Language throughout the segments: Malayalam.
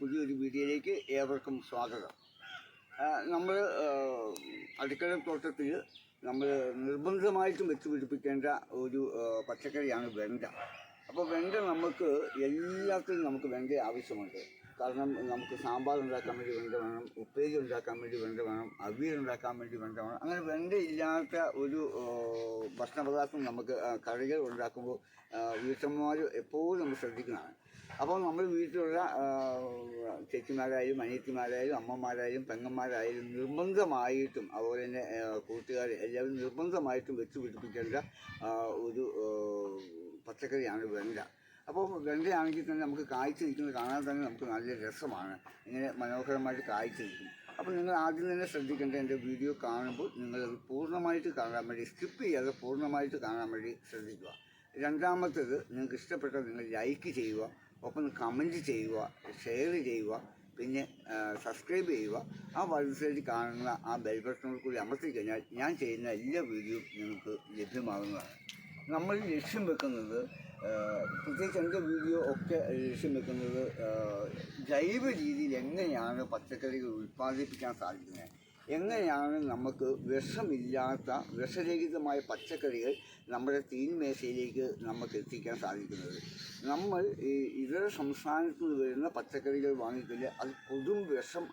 പുതിയൊരു വീഡിയോയിലേക്ക് ഏവർക്കും സ്വാഗതം. നമ്മൾ അടുക്കള തോട്ടത്തിൽ നമ്മൾ നിർബന്ധമായിട്ടും വെച്ച് പിടിപ്പിക്കേണ്ട ഒരു പച്ചക്കറിയാണ് വെണ്ട. അപ്പോൾ വെണ്ട നമുക്ക് എല്ലാത്തിനും നമുക്ക് വെണ്ട ആവശ്യമുണ്ട്. കാരണം നമുക്ക് സാമ്പാർ ഉണ്ടാക്കാൻ വേണ്ടി വെണ്ട വേണം ഉപ്പേരി ഉണ്ടാക്കാൻ വേണ്ടി വെണ്ട വേണം അവിയൽ ഉണ്ടാക്കാൻ വേണ്ടി വെണ്ട വേണം. അങ്ങനെ വെണ്ട ഇല്ലാത്ത ഒരു ഭക്ഷണ ഭക്ഷണപദാർത്ഥം നമുക്ക് കറികൾ ഉണ്ടാക്കുമ്പോൾ വീട്ടമ്മമാർ എപ്പോഴും നമ്മൾ ശ്രദ്ധിക്കുന്നതാണ്. അപ്പോൾ നമ്മൾ വീട്ടിലുള്ള ചേച്ചിമാരായാലും അനിയത്തിമാരായാലും അമ്മമാരായാലും പെങ്ങന്മാരായാലും നിർബന്ധമായിട്ടും അതുപോലെ തന്നെ കൂട്ടുകാർ എല്ലാവരും നിർബന്ധമായിട്ടും വെച്ച് പിടിപ്പിക്കേണ്ട ഒരു പച്ചക്കറിയാണ് വെണ്ട. അപ്പോൾ വെണ്ടയാണെങ്കിൽ തന്നെ നമുക്ക് കായ്ച്ചു നിൽക്കുന്നത് കാണാൻ തന്നെ നമുക്ക് നല്ല രസമാണ്. ഇങ്ങനെ മനോഹരമായിട്ട് കായ്ച്ചു നിൽക്കും. അപ്പോൾ നിങ്ങൾ ആദ്യം തന്നെ ശ്രദ്ധിക്കേണ്ട എന്റെ വീഡിയോ കാണുമ്പോൾ നിങ്ങളത് പൂർണമായിട്ട് കാണാൻ വേണ്ടി സ്കിപ്പ് ചെയ്യാതെ പൂർണമായിട്ട് കാണാൻ വേണ്ടി ശ്രദ്ധിക്കുക. രണ്ടാമത്തേത് നിങ്ങൾക്ക് ഇഷ്ടപ്പെട്ട നിങ്ങൾ ലൈക്ക് ചെയ്യുക. ഒപ്പം കമന്റ് ചെയ്യുക ഷെയർ ചെയ്യുക പിന്നെ സബ്സ്ക്രൈബ് ചെയ്യുക. ആ വൈബ്സൈറ്റ് കാണുന്ന ആ ബെൽ ബട്ടണിൽ കൂടി അമർത്തി കഴിഞ്ഞാൽ ഞാൻ ചെയ്യുന്ന എല്ലാ വീഡിയോയും നിങ്ങൾക്ക് ലഭ്യമാകുന്നതാണ്. നമ്മൾ ലക്ഷ്യം വെക്കുന്നത് പ്രത്യേകിച്ച് എന്റെ വീഡിയോ ഒക്കെ ലക്ഷ്യം വെക്കുന്നത് ജൈവ രീതിയിൽ എങ്ങനെയാണ് പച്ചക്കറികൾ ഉൽപ്പാദിപ്പിക്കാൻ സാധിക്കുന്നത്? എങ്ങനെയാണ് നമുക്ക് വിഷമില്ലാത്ത വിഷരഹിതമായ പച്ചക്കറികൾ നമ്മുടെ തീൻമേശയിലേക്ക് നമുക്ക് എത്തിക്കാൻ സാധിക്കുന്നത്? നമ്മൾ ഈ ഇതര സംസ്ഥാനത്ത് നിന്ന് വരുന്ന പച്ചക്കറികൾ വാങ്ങിക്കില്ല അത് കൊടും വിഷം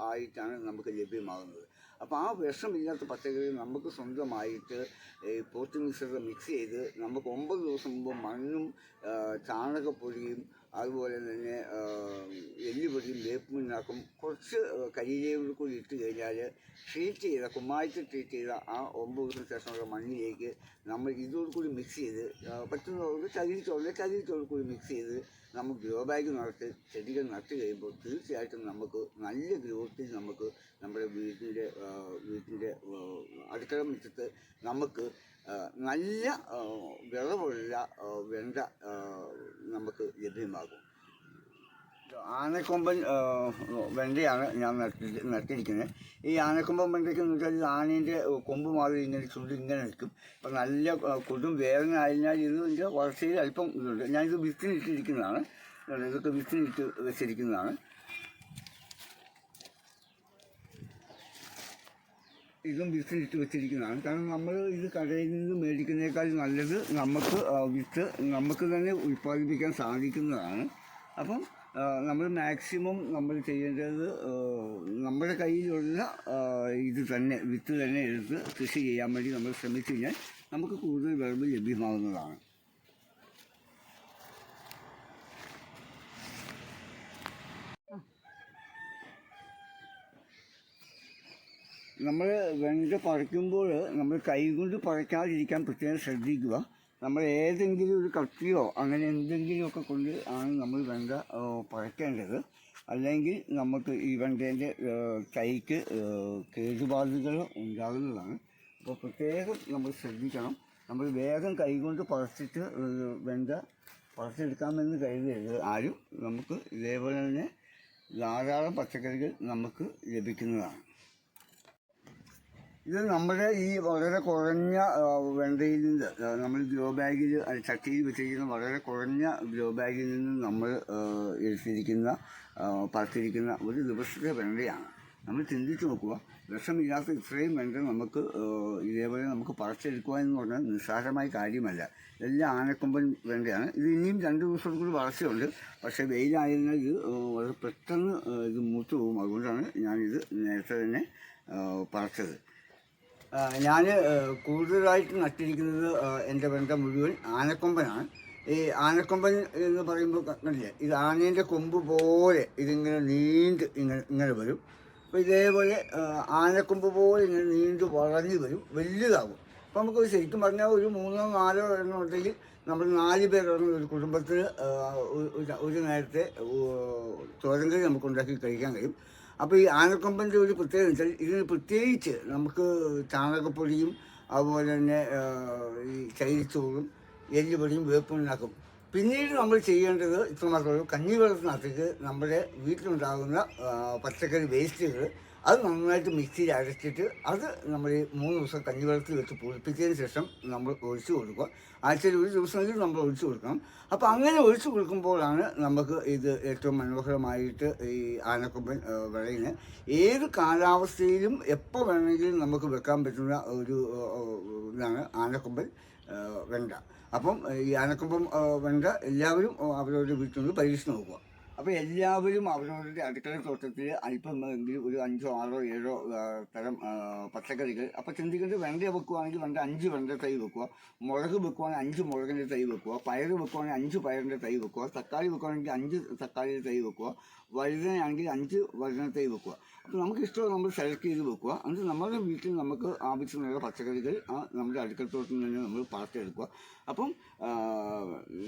ആയിട്ടാണ് നമുക്ക് ലഭ്യമാകുന്നത്. അപ്പോൾ ആ വിഷമില്ലാത്ത പച്ചക്കറി നമുക്ക് സ്വന്തമായിട്ട് പോസ്റ്റ് മിക്സറിൽ മിക്സ് ചെയ്ത് നമുക്ക് ഒമ്പത് ദിവസം മുമ്പ് മണ്ണും ചാണകപ്പൊടിയും അതുപോലെ തന്നെ എല്ലുപൊടിയും വേപ്പുമിന്നാക്കും കുറച്ച് കരിയിലയോട് കൂടി ഇട്ട് കഴിഞ്ഞാൽ ട്രീറ്റ് ചെയ്ത കുമ്മായിട്ട് ട്രീറ്റ് ചെയ്ത ആ ഒമ്പത് ദിവസത്തിന് ശേഷമുള്ള മണ്ണിലേക്ക് നമ്മൾ ഇതോട് കൂടി മിക്സ് ചെയ്ത് പറ്റുന്നവർക്ക് ചകിരിച്ചോറിൽ ചകിരിച്ചോറ് കൂടി മിക്സ് ചെയ്ത് നമ്മൾ ഗ്രോ ബാഗ് നട്ട് ചെടികൾ നട്ട് കഴിയുമ്പോൾ തീർച്ചയായിട്ടും നമുക്ക് നല്ല ഗ്രോത്തിൽ നമുക്ക് നമ്മുടെ വീടിന്റെ വീട്ടിന്റെ അടുക്കള മുറ്റത്ത് നമുക്ക് നല്ല വിളവുള്ള വെണ്ട നമുക്ക് ലഭ്യമാകും. ആനക്കൊമ്പൻ വെണ്ടയാണ് ഞാൻ നട്ടി നട്ടിരിക്കുന്നത് ഈ ആനക്കൊമ്പൻ വെണ്ടയ്ക്ക് എന്ന് വെച്ചാൽ ആനേന്റെ കൊമ്പ് മാറി ഇങ്ങനെ ചുണ്ട് ഇങ്ങനെ നിൽക്കും. അപ്പം നല്ല കൊടും വേദന ആയതിനാൽ ഇതിന്റെ വളർച്ചയിൽ അല്പം ഇതുണ്ട്. ഞാനിത് വിത്തിനിട്ടിരിക്കുന്നതാണ്. ഇതൊക്കെ വിത്തിനിട്ട് വെച്ചിരിക്കുന്നതാണ്. ഇതും വിത്തിനിട്ട് വെച്ചിരിക്കുന്നതാണ്. കാരണം നമ്മൾ ഇത് കടയിൽ നിന്ന് മേടിക്കുന്നതിനേക്കാൾ നല്ലത് നമുക്ക് വിത്ത് നമുക്ക് തന്നെ ഉൽപ്പാദിപ്പിക്കാൻ സാധിക്കുന്നതാണ്. അപ്പം നമ്മൾ മാക്സിമം നമ്മൾ ചെയ്യേണ്ടത് നമ്മുടെ കയ്യിലുള്ള ഇത് തന്നെ വിത്ത് തന്നെ എടുത്ത് കൃഷി ചെയ്യാൻ വേണ്ടി നമ്മൾ ശ്രമിച്ചു കഴിഞ്ഞാൽ നമുക്ക് കൂടുതൽ വിളവ് ലഭ്യമാകുന്നതാണ്. നമ്മൾ വെണ്ട പറിക്കുമ്പോൾ നമ്മൾ കൈ കൊണ്ട് പറിക്കാതിരിക്കാൻ പ്രത്യേകം ശ്രദ്ധിക്കുക. നമ്മൾ ഏതെങ്കിലും ഒരു കത്തിയോ അങ്ങനെ എന്തെങ്കിലുമൊക്കെ കൊണ്ട് ആണ് നമ്മൾ വെണ്ട പഴക്കേണ്ടത് അല്ലെങ്കിൽ നമുക്ക് ഈ വെണ്ടേന്റെ കൈക്ക് കേടുപാടുകൾ ഉണ്ടാകുന്നതാണ്. അപ്പോൾ പ്രത്യേകം നമ്മൾ ശ്രദ്ധിക്കണം. നമ്മൾ വേഗം കൈ കൊണ്ട് പറിച്ചിട്ട് വെണ്ട പറിച്ചെടുക്കാമെന്ന് കരുതരുത്. ആരും നമുക്ക് ഇതേപോലെ തന്നെ ധാരാളം പച്ചക്കറികൾ നമുക്ക് ലഭിക്കുന്നതാണ്. ഇത് നമ്മുടെ ഈ വളരെ കുറഞ്ഞ വെണ്ടയിൽ നിന്ന് നമ്മൾ ഗ്രോ ബാഗിൽ ചട്ടിയിൽ വെച്ചിരിക്കുന്ന വളരെ കുറഞ്ഞ ഗ്രോ ബാഗിൽ നിന്ന് നമ്മൾ എടുത്തിരിക്കുന്ന പറത്തിരിക്കുന്ന ഒരു ദിവസത്തെ വെണ്ടയാണ്. നമ്മൾ ചിന്തിച്ച് നോക്കുക വിഷമില്ലാത്ത ഇത്രയും വെണ്ട നമുക്ക് ഇതേപോലെ നമുക്ക് പറിച്ചെടുക്കുക എന്ന് പറഞ്ഞാൽ നിസ്സാരമായ കാര്യമല്ല. എല്ലാം ആനക്കൊമ്പൻ വെണ്ടയാണ്. ഇത് ഇനിയും രണ്ട് ദിവസം കൂടി വളർച്ചയുണ്ട്. പക്ഷേ വെയിലായതിനാൽ ഇത് വളരെ പെട്ടെന്ന് ഇത് മൂത്തു പോകും. അതുകൊണ്ടാണ് ഞാനിത് നേരത്തെ തന്നെ പറിച്ചത്. ഞാൻ കൂടുതലായിട്ട് നട്ടിരിക്കുന്നത് എന്റെ വെണ്ട മുഴുവൻ ആനക്കൊമ്പനാണ്. ഈ ആനക്കൊമ്പൻ എന്ന് പറയുമ്പോൾ കണ്ടില്ലേ? ഇത് ആനേന്റെ കൊമ്പ് പോലെ ഇതിങ്ങനെ നീണ്ട് ഇങ്ങനെ ഇങ്ങനെ വരും. അപ്പോൾ ഇതേപോലെ ആനക്കൊമ്പ് പോലെ ഇങ്ങനെ നീണ്ട് വളർന്നു വരും. വലുതാകും അപ്പോൾ നമുക്ക് ശരിക്കും പറഞ്ഞാൽ ഒരു മൂന്നോ നാലോ എണ്ണം ഉണ്ടെങ്കിൽ നമ്മൾ നാല് പേർ ഒരു കുടുംബത്തിൽ ഒരു നേരത്തെ തോരങ്കറി നമുക്ക് ഉണ്ടാക്കി കഴിക്കാൻ കഴിയും. അപ്പോൾ ഈ ആനക്കൊമ്പന്റെ ഒരു പ്രത്യേകത വെച്ചാൽ ഇതിന് പ്രത്യേകിച്ച് നമുക്ക് ചാണകപ്പൊടിയും അതുപോലെ തന്നെ ഈ ചൈരിച്ചോറും എല്ലുപൊടിയും വേപ്പുണ്ടാക്കും. പിന്നീട് നമ്മൾ ചെയ്യേണ്ടത് ഇത്ര മാത്രമേ കഞ്ഞിവെള്ളത്തിനകത്തേക്ക് നമ്മുടെ വീട്ടിലുണ്ടാകുന്ന പച്ചക്കറി വേസ്റ്റുകൾ അത് നന്നായിട്ട് മിക്സിയിൽ അരച്ചിട്ട് അത് നമ്മൾ മൂന്ന് ദിവസം കഞ്ഞിവെള്ളത്തിൽ വെച്ച് പൂരിപ്പിച്ചതിന് ശേഷം നമ്മൾ ഒഴിച്ചു കൊടുക്കുക. ആഴ്ചയിൽ ഒരു ദിവസമെങ്കിലും നമ്മൾ ഒഴിച്ചു കൊടുക്കണം. അപ്പോൾ അങ്ങനെ ഒഴിച്ചു കൊടുക്കുമ്പോഴാണ് നമുക്ക് ഇത് ഏറ്റവും മനോഹരമായിട്ട് ഈ ആനക്കൊമ്പൻ വിളയിന് ഏത് കാലാവസ്ഥയിലും എപ്പോൾ വേണമെങ്കിലും നമുക്ക് വെക്കാൻ പറ്റുന്ന ഒരു ഇതാണ് ആനക്കൊമ്പൻ വെണ്ട. അപ്പം ഈ ആനക്കൊമ്പൻ വെണ്ട എല്ലാവരും അവരവരുടെ വീട്ടിൽ നിന്ന് പരീക്ഷിച്ച് നോക്കുക. അപ്പോൾ എല്ലാവരും അവരവരുടെ അടുക്കള തോട്ടത്തിൽ അല്പം എങ്കിലും ഒരു അഞ്ചോ ആറോ ഏഴോ തരം പച്ചക്കറികൾ. അപ്പോൾ ചിന്തിക്കുന്നത് വെണ്ട വെക്കുവാണെങ്കിൽ വെണ്ട അഞ്ച് വെണ്ട തൈ വെക്കുക. മുളക് വെക്കുവാണെങ്കിൽ അഞ്ച് മുളകിന്റെ തൈ വെക്കുക. പയർ വെക്കുവാണെങ്കിൽ അഞ്ച് പയറിന്റെ തൈ വെക്കുക. തക്കാളി വെക്കുവാണെങ്കിൽ അഞ്ച് തക്കാളിയുടെ തൈ വെക്കുക. വഴുതനയാണെങ്കിൽ അഞ്ച് വഴുതന തൈ വെക്കുക. അപ്പോൾ നമുക്ക് ഇഷ്ടമുള്ള നമ്മൾ സെലക്ട് ചെയ്ത് വെക്കുക. എന്നിട്ട് നമ്മുടെ വീട്ടിൽ നമുക്ക് ആവശ്യമുള്ള പച്ചക്കറികൾ ആ നമ്മുടെ അടുക്കളത്തോട്ടത്തിൽ നിന്ന് നമ്മൾ പാർത്തെടുക്കുക അപ്പം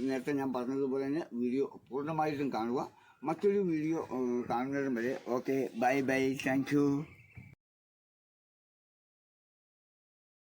നേരത്തെ ഞാൻ പറഞ്ഞതുപോലെ തന്നെ വീഡിയോ പൂർണമായിട്ടും കാണുക. മറ്റൊരു വീഡിയോ കാണുന്നതും വരെ. Okay bye bye. താങ്ക്